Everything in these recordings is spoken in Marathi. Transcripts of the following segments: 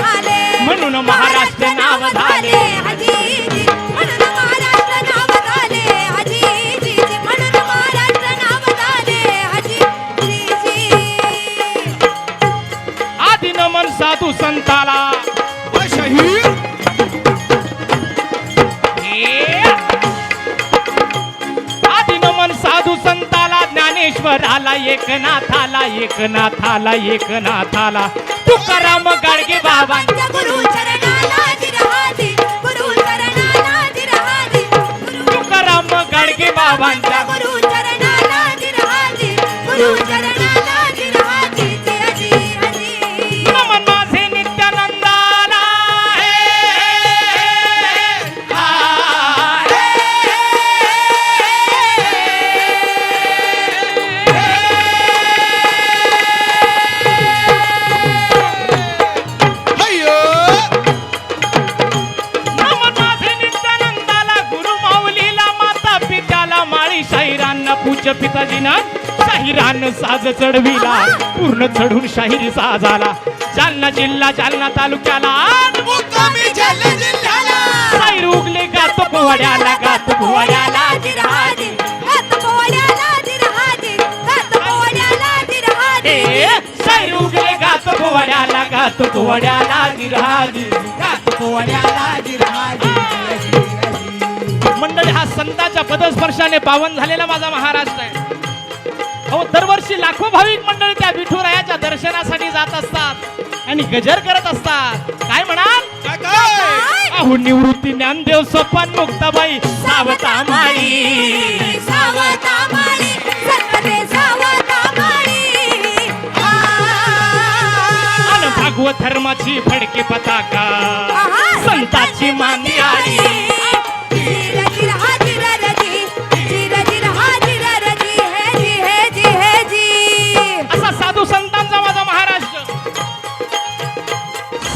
झाले म्हणून महाराष्ट्र नाव झाले. एकनाथाला एकनाथाला एकनाथाला. तुकाराम गाडगे बाबांचा गुरु चरणाला जिरहाजी तुकाराम गाडगे बाबांचा चढविला पूर्ण चढून शाहीर साजाला. जालना जिल्हा जालना तालुक्याला. शाहीर उगले गातो पोवाड्याला गातो पोवाड्याला शाहीर उगले गातो पोवाड्याला गातो पोवाड्याला गिरहाजी गातो पोवाड्याला मंडळी हा संतांच्या पदस्पर्शाने पावन झालेला माझा महाराष्ट्र आहे. अहो दरवर्षी लाखो भाविक मंडळी त्या विठुरायाच्या दर्शनासाठी जात असतात आणि गजर करत असतात. काय म्हणाल? काय काय? अहो निवृत्ती ज्ञानदेव सोपान मुक्ताबाई. सावता माळी सावता माळी सत्पते सावता माळी आ. अन भागवत धर्माची फडके पताका. संताची मांदी आली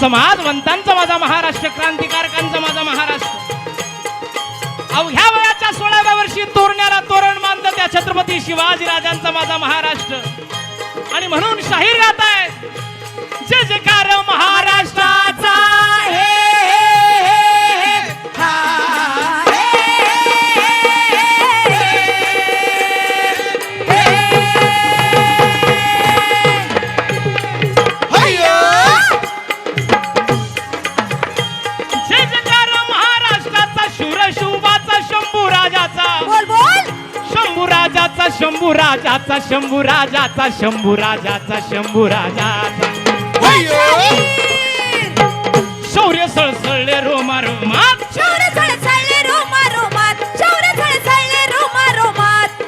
समाजवंतांचा माझा महाराष्ट्र क्रांतिकारकांचा माझा महाराष्ट्र. अवघ्या वयाच्या सोळाव्या वर्षी तोरण्याला तोरण बांधलं त्या छत्रपती शिवाजी राजांचा माझा महाराष्ट्र. आणि म्हणून शाहीर गात राजाचा शंभू राजाचा शंभू राजाचा शंभू राजाचा शौर्य सळसळले रोमा रोमात शौर्य झळझळले रोमा रोमात शौर्य झळझळले रोमा रोमात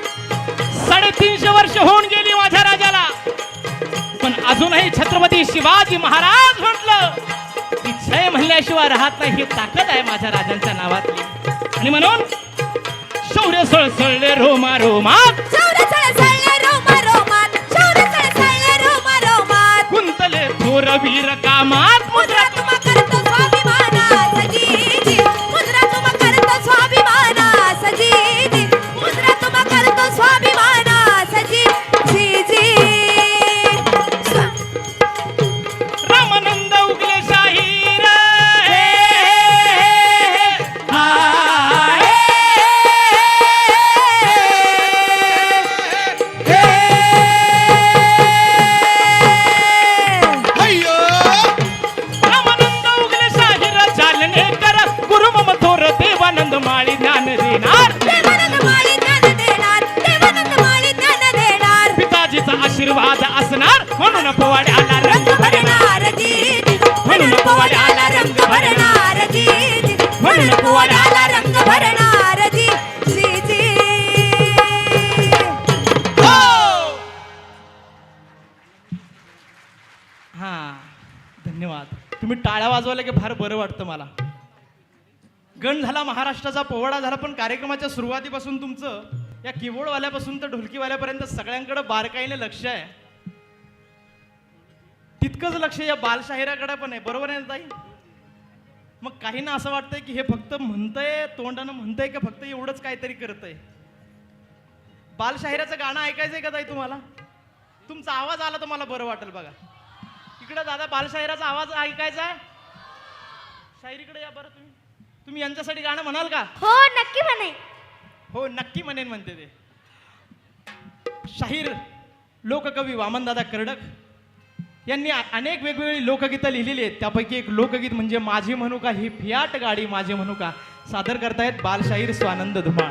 साडेतीनशे वर्ष होऊन गेली माझ्या राजाला. पण अजूनही छत्रपती शिवाजी महाराज म्हटलं की जय म्हणल्याशिवाय राहत नाही ही ताकद आहे माझ्या राजांच्या नावातली. आणि म्हणून शौर्य सळसळले रोमा रोमात शूर वीर कामात मुद्रा तुम करतो स्वाभिमाना सजीजी मुद्रा तुम करतो स्वाभिमाना सजीजी मुद्रा तुम करतो स्वाभिमाना आठवलं की फार बरं वाटतं मला. गण झाला महाराष्ट्राचा पोवाडा झाला पण कार्यक्रमाच्या सुरुवातीपासून तुमचं या किबोर्डवाल्यापासून तर ढोलकीवाल्यापर्यंत सगळ्यांकडे बारकाईने लक्ष आहे. तितकंच लक्ष या बालशाहिराकडे पण आहे. बरोबर आहे ताई? मग काहींना असं वाटतंय की हे फक्त म्हणतंय तोंडानं म्हणतंय का फक्त एवढंच काहीतरी करतंय? बालशाहिराचं गाणं ऐकायचंय का ताई तुम्हाला? तुमचा आवाज आला तर मला बरं वाटेल बघा. इकडं दादा बालशाहिराचा आवाज ऐकायचा आहे? शाहिरीकडे या बरं तुम्ही. तुम्ही यांच्यासाठी गाणं म्हणाल का? हो नक्की म्हणे. हो नक्की म्हणेन म्हणते ते. शाहीर लोककवी वामनदादा कर्डक यांनी अनेक वेगवेगळी लोकगीतं लिहिलेली आहेत. त्यापैकी एक लोकगीत म्हणजे माझी म्हणू का ही फियाट गाडी माझी म्हणू का? सादर करतायत बालशाहीर स्वानंद धुमाळ.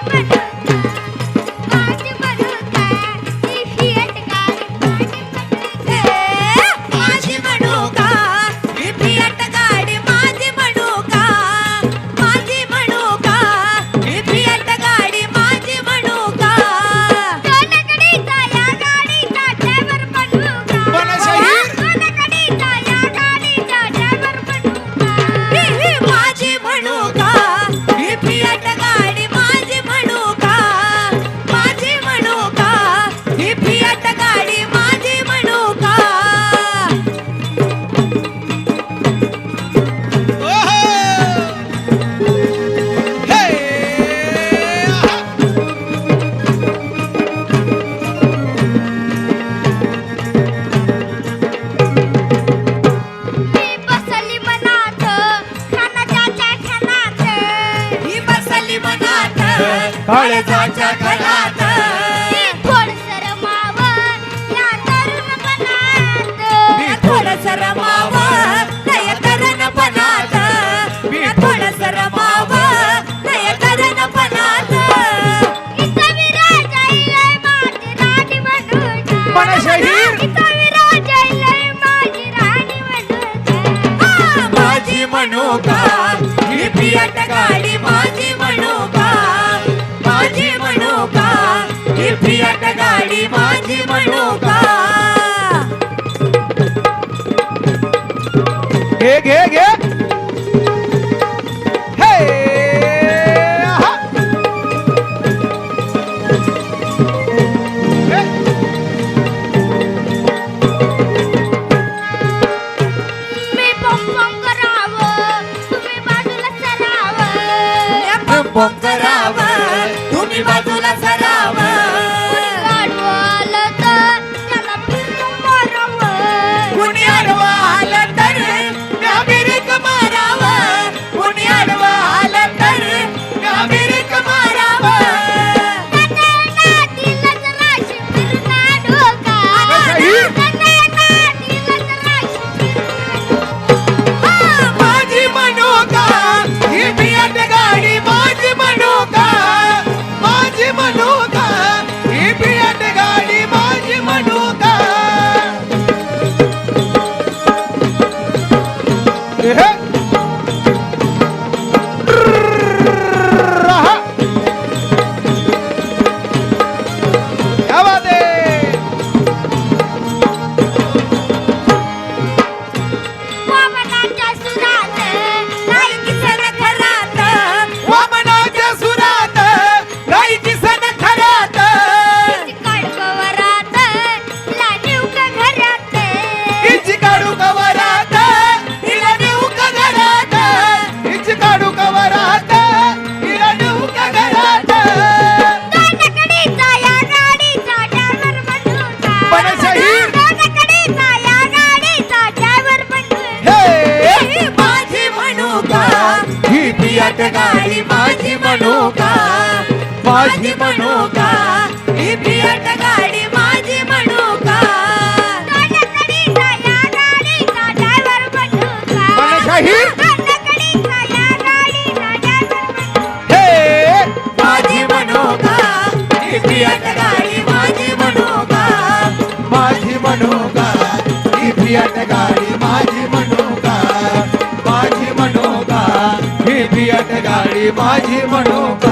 बैलगाडी माझी मनोका.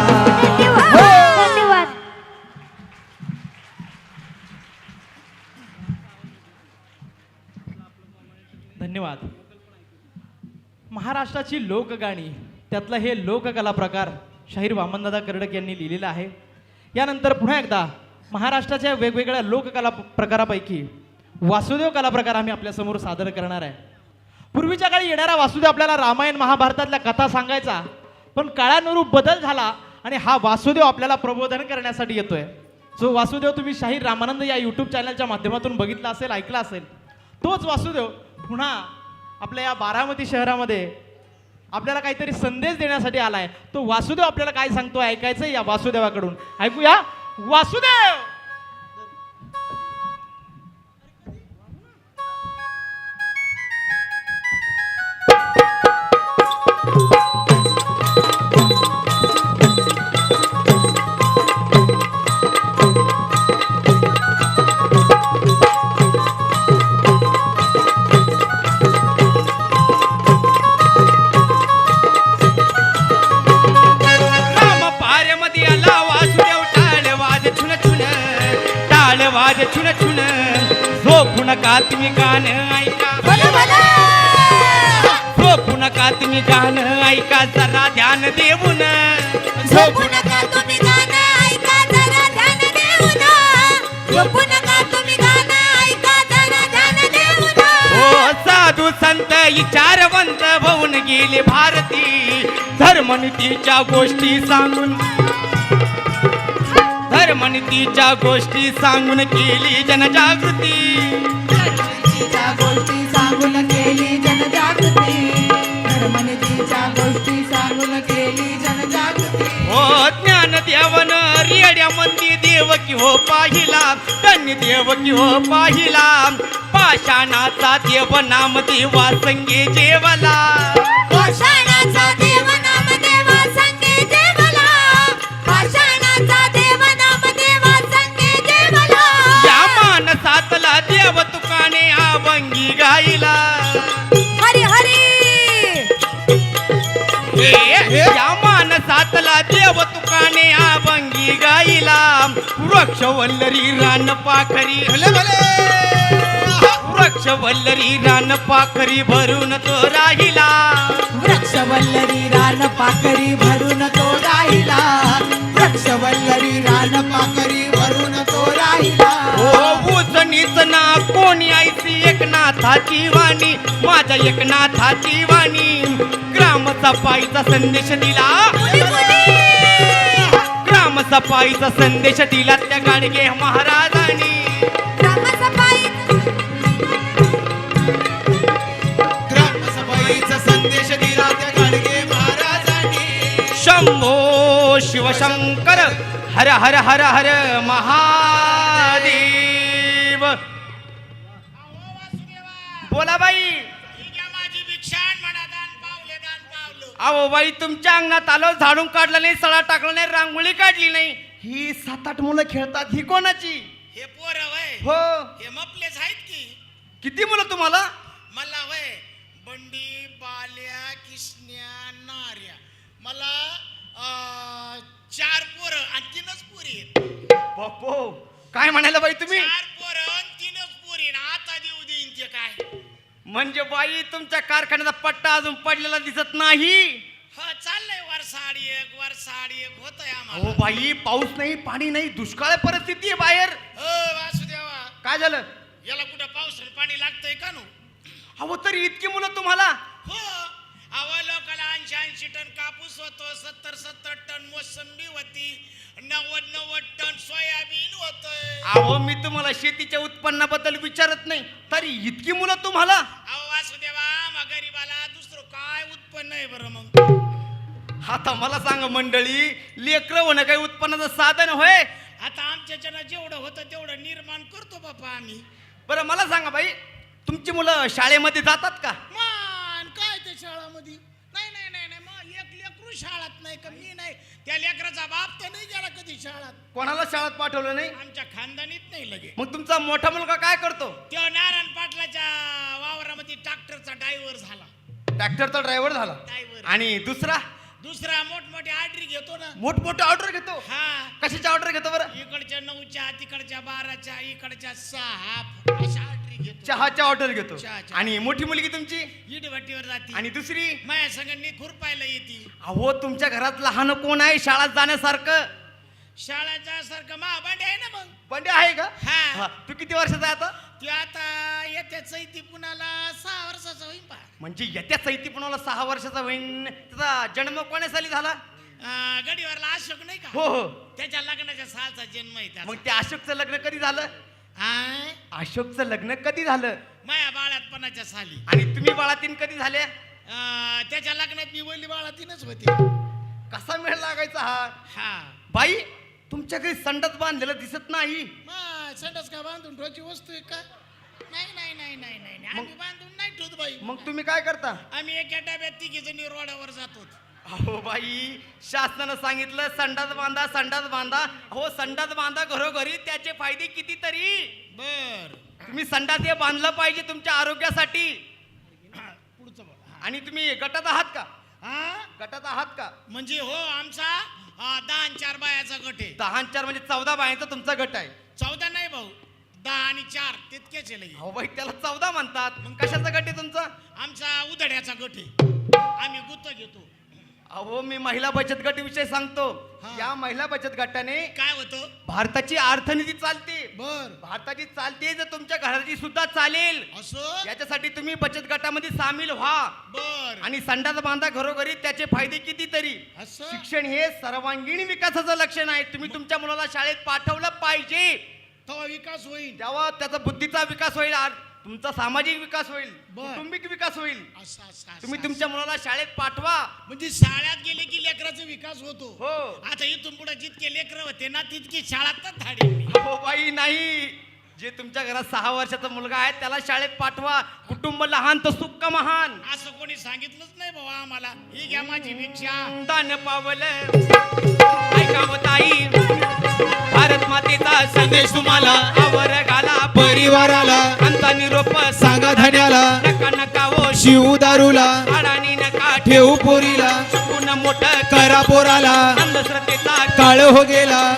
धन्यवाद. धन्यवाद. महाराष्ट्राची लोकगाणी त्यातला हे लोककला प्रकार शाहीर वामनदादा कर्डक यांनी लिहिलेला आहे. यानंतर पुन्हा एकदा महाराष्ट्राच्या वेगवेगळ्या लोककला प्रकारापैकी वासुदेव कला प्रकार आम्ही आपल्यासमोर सादर करणार आहे. पूर्वीच्या काळी येणारा वासुदेव आपल्याला रामायण महाभारतातल्या कथा सांगायचा. पण काळानुरूप बदल झाला आणि हा वासुदेव आपल्याला प्रबोधन करण्यासाठी येतोय. जो वासुदेव तुम्ही शाहीर रामानंद या यूट्यूब चॅनलच्या माध्यमातून बघितला असेल ऐकला असेल तोच वासुदेव पुन्हा आपल्या या बारामती शहरामध्ये आपल्याला काहीतरी संदेश देण्यासाठी आलाय. तो वासुदेव आपल्याला काय सांगतो ऐकायचं या वासुदेवाकडून. ऐकूया. वासुदेव! नका तुम्ही गाणं ऐका. झोपू नका तुम्ही गाणं ऐका जरा ध्यान देऊन. झोपू नका तुम्ही गाणं ऐका जरा ध्यान देऊन. झोपू नका तुम्ही गाणं ऐका जरा ध्यान देऊन. हो साधू संत विचारवंत होऊन गेले भारती. धर्मनीतीच्या गोष्टी सांगून. धर्मनीतीच्या गोष्टी सांगून केली जनजागृती. धर्मनीतीच्या गोष्टी सांगून केली जनजागृती. धर्मनीतीच्या गोष्टी सांगून केली जनजागृती. हो ज्ञान देवन रेड्या मंदी देव की हो पाहिला. त्यांनी देव की हो पाहिला. पाषाणाचा देव नाम देवा संगे जेवला. पाषाणाचा देव नाम देवा वृक्षवल्लरी रान पाखरी. वृक्षवल्लरी रान पाखरी भरून तो राहिला. वृक्षवल्लरी रान पाकरी भरून तो राहिला. वृक्षवल्लरी रान पाकरी भरून तो राहिला. ओ उजनीच ना कोणी ऐसी एकनाथाची वाणी. माझ्या एकनाथाची वाणी. ग्राम सफाईचा संदेश दिला. ग्राम सफाईचा संदेश दिला त्या गाडगे महाराजांनी. ग्रामसभेचा संदेश दिला त्या गाडगे महाराजांनी. शंभो शिवशंकर हर हर हर हर महादेव. बोला बाई. अहो बाई तुमच्या अंगणात आलो झाडून काढलं नाही सळा टाकलं नाही रांगोळी काढली नाही. ही सात आठ मुलं खेळतात ही कोणाची? हे पोर वय. हो. हे मपलेच आहेत की? किती मुलं तुम्हाला? मला वय. बंडी बाल्या किसन्या नार्या मला अं, चार पोर आणि तीनच पोरी आहेत. बापो काय म्हणायला बाई तुम्ही? चार पोर आणि तीनच पोरी आणि आता देऊ देईन ते काय. म्हणजे बाई तुमच्या कारखान्याचा पट्टा अजून पडलेला दिसत नाही. हा चाललंय वरसाड एक वरसाड एक होतंय आम्हाला. बाई पाऊस नाही पाणी नाही दुष्काळ परिस्थिती आहे बाहेर. हो वासुदेवा. काय झालं? याला कुठं पाऊस आणि पाणी लागतंय का नो? अहो तरी इतकी मुलं तुम्हाला? हो. अव लोकाला ऐंशी ऐंशी टन कापूस होतो सत्तर सत्तर टन मोसंबी होती नव्वद नव्वद टन सोयाबीन होतंय. अहो मी तुम्हाला शेतीच्या उत्पन्नाबद्दल विचारत नाही. तरी इतकी मुलं तुम्हाला अहो वासुदेवा मग गरीबाला दुसरं उत्पन्न आहे बरं मग. आता मला सांगा मंडळी लेकरं होणं काही उत्पन्नाचं साधन होय? आता आमच्याच्यानं जेवढं होतं तेवढं निर्माण करतो बापा आम्ही. बरं मला सांगा बाई तुमची मुलं शाळेमध्ये जातात का? मान काय ते शाळामध्ये? नाही नाही नाही नाही मग एक लेकरू शाळात नाही का? मी नाही. त्या लेकराचा बाप तर नाही गेला कधी शाळात. कोणाला शाळेत पाठवलं नाही? आमच्या खानदानीत नाही लगे. मग तुमचा मोठा मुलगा काय करतो? तो नारायण पाटलाच्या वावरामध्ये ट्रॅक्टरचा ड्रायव्हर झाला. ट्रॅक्टरचा ड्रायव्हर झाला. आणि दुसरा? दुसरा मोठमोठी आर्डरी घेतो ना. मोठमोठे ऑर्डर घेतो? हा. कशाची ऑर्डर घेतो बरं? इकडच्या नऊच्या तिकडच्या बाराच्या इकडच्या सहा अशा घेतो. चहाच्या ऑर्डर घेतो. चहाच्या. आणि मोठी मुलगी तुमची? इटभट्टीवर जाती. आणि दुसरी? माझ्या संघांनी खुरपायला येते. अहो तुमच्या घरात लहान कोण आहे शाळेत जाण्यासारखं? शाळाच्या सारखं महाभांडे आहे ना मग? बंडे आहे का? हा. हा, तू किती वर्षाचा आहे आता? ती आता येत्या चैती पुण्याला सहा वर्षाचा होईल पा म्हणजे येत्या चैतीपणाला सहा वर्षाचा होईन. त्याचा जन्म कोण्या साली झाला? गडीवरला अशोक नाही का? हो हो. त्याच्या लग्नाच्या सालचा जन्म आहे त्याचा. मग त्या अशोकचं लग्न कधी झालं? आय, अशोकचं लग्न कधी झालं? माया बाळातपणाच्या साली. आणि तुम्ही बाळातीन कधी झाले अं, त्याच्या लग्नात मी बोलली बाळातीनच होती. कसा मेळ लागायचा हा? हा. बाई तुमच्या घरी संडत बांधलेलं दिसत नाही. मग संडास का बांधून ठेवायची वस्तू आहे का? नाही नाही नाही नाही नाही नाही. आम्ही बांधून नाही ठेवत बाई. मग तुम्ही काय करता? आम्ही एका डब्यात तिघी जणी रोडावर जातो. अहो बाई शासनानं सांगितलं संडास बांधा संडास बांधा. हो संडास बांधा घरोघरी त्याचे फायदे कितीतरी? बर. तुम्ही संडास हे बांधलं पाहिजे तुमच्या आरोग्यासाठी. पुढचं बोला आणि तुम्ही गटात आहात का? हा? गटात आहात का? म्हणजे हो आमचा अं, दहा आणि चार बायाचा गट आहे. दहा आणि चार म्हणजे चौदा बायांचा तुमचा गट आहे. चौदा नाही भाऊ दहा आणि चार तितकेच आहे लगे. अहो बाई त्याला चौदा म्हणतात. मग कशाचा गट आहे तुमचा? आमचा उधड्याचा गट आहे. आम्ही गुत्त घेतो. अहो मी महिला बचत गट विषय सांगतो. हा. या महिला बचत गटाने काय होतं? भारताची अर्थनीती चालते. बर. भारताची चालते जर तुमच्या घराची सुद्धा चालेल. असं? याच्यासाठी तुम्ही बचत गटामध्ये सामील व्हा. बर. आणि संडास बांधा घरोघरी त्याचे फायदे कितीतरी. असं? शिक्षण हे सर्वांगीण विकासाचं लक्षण आहे. तुम्ही तुमच्या मुलाला शाळेत पाठवलं पाहिजे. तेव्हा विकास होईल. तेव्हा त्याचा बुद्धीचा विकास होईल. आ- तुमचा सामाजिक विकास होईल बर. कौटुंबिक विकास होईल. असं असं असं, तुम्ही. तुमच्या मुलाला शाळेत पाठवा. म्हणजे शाळेत गेले की लेकराचा विकास होतो. हो. आता इथून पुढे जितके लेकर होते ना तितकी शाळातच धाडी हो बाई नाही. जे तुमच्या घरात सहा वर्षाचा मुलगा आहे त्याला शाळेत पाठवा. कुटुंब लहान तर सुख महान. असं कोणी सांगितलंच नाही बाबा आम्हाला. ही घ्या माझी भिक्षा. दान पावलं. ऐकावं ताई. भारत मातेचा संदेश तुम्हाला. आवर घाला परिवाराला. अंता निरोप सांगा धन्याला. नका नका हो शिव दारूला. अडाणी नका ठेवू पोरीला. शिकून मोठं करा पोराला. अंधश्रद्धेचा काळ हो गेला.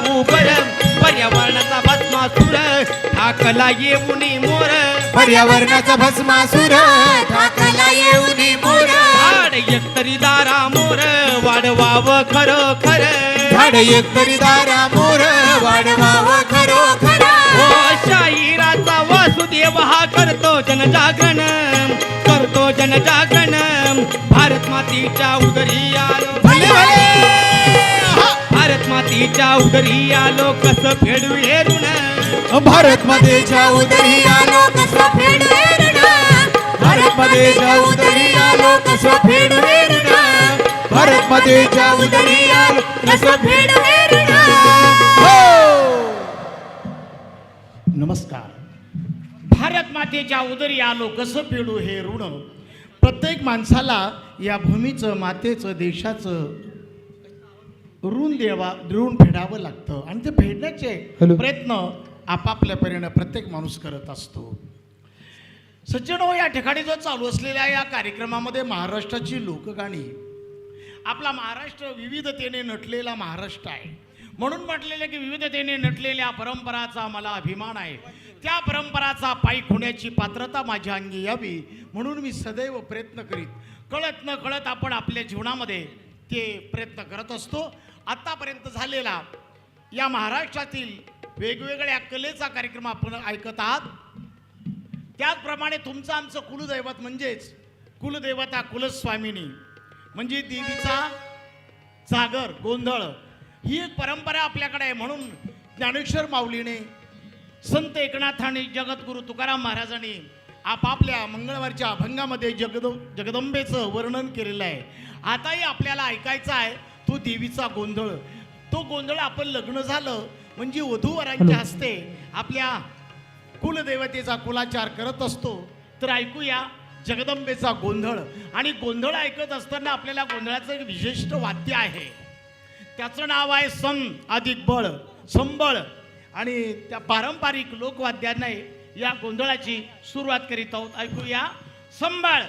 बरं. पर्यावरणाचा भस्मासुर ठाकला येऊन मोर. पर्यावरणाचा भस्मासुर ठाकला येऊन मोर. झाड एकतरी दारा मोर वाढवाव खरं खरं झाड एकतरी दारा मोर वाढवाव खरोखर. ओ शाहिराचा वासुदेव हा करतो जनजागरण करतो जनजागरण. भारत मातीच्या उदरी मातीच्या उदरी आलो कसं फेडू हे ऋण? भारत मध्येच्या उदरी आलो कसं फेड भारत मध्येच्या उदरी आलो कसं फेड भारत मध्येच्या उदरी आलो कसं फेड हो नमस्कार. भारत मातेच्या उदरी आलो कसं फेडू हे ऋण? प्रत्येक माणसाला या भूमीचं मातेचं देशाचं ऋण देवा ऋण फेडावं लागतं. आणि ते फेडण्याचे. प्रयत्न आपापल्या परीने प्रत्येक माणूस करत असतो. सज्जन हो या ठिकाणी जो चालू असलेल्या या कार्यक्रमामध्ये महाराष्ट्राची लोकगाणी. आपला महाराष्ट्र विविधतेने नटलेला महाराष्ट्र आहे. म्हणून म्हटलेलं की विविधतेने नटलेल्या परंपराचा मला अभिमान आहे. त्या परंपराचा पायी होण्याची पात्रता माझ्या अंगी यावी. म्हणून मी सदैव प्रयत्न करीत कळत न कळत आपण आपल्या जीवनामध्ये ते प्रयत्न करत असतो. आत्तापर्यंत झालेला या महाराष्ट्रातील वेगवेगळ्या कलेचा कार्यक्रम आपण ऐकत आहात. त्याचप्रमाणे तुमचं आमचं कुलदैवत म्हणजेच कुलदेवता कुलस्वामिनी म्हणजे देवीचा जागर गोंधळ ही एक परंपरा आपल्याकडे आहे. म्हणून ज्ञानेश्वर माऊलीने संत एकनाथाने जगद्गुरु तुकाराम महाराजांनी आपापल्या मंगळवारच्या अभंगामध्ये जगद जगदंबेचं वर्णन केलेलं आहे. आताही आपल्याला ऐकायचं आहे. तो देवीचा गोंधळ. तो गोंधळ आपण लग्न झालं म्हणजे वधूवरांच्या हस्ते आपल्या कुलदेवतेचा कुलाचार करत असतो. तर ऐकूया जगदंबेचा गोंधळ. आणि गोंधळ ऐकत असताना आपल्याला गोंधळाचं एक विशिष्ट वाद्य आहे. त्याचं नाव आहे सम अधिक बळ संबळ. आणि त्या पारंपरिक लोकवाद्यांना या गोंधळाची सुरुवात करीत आहोत. ऐकूया संभाळ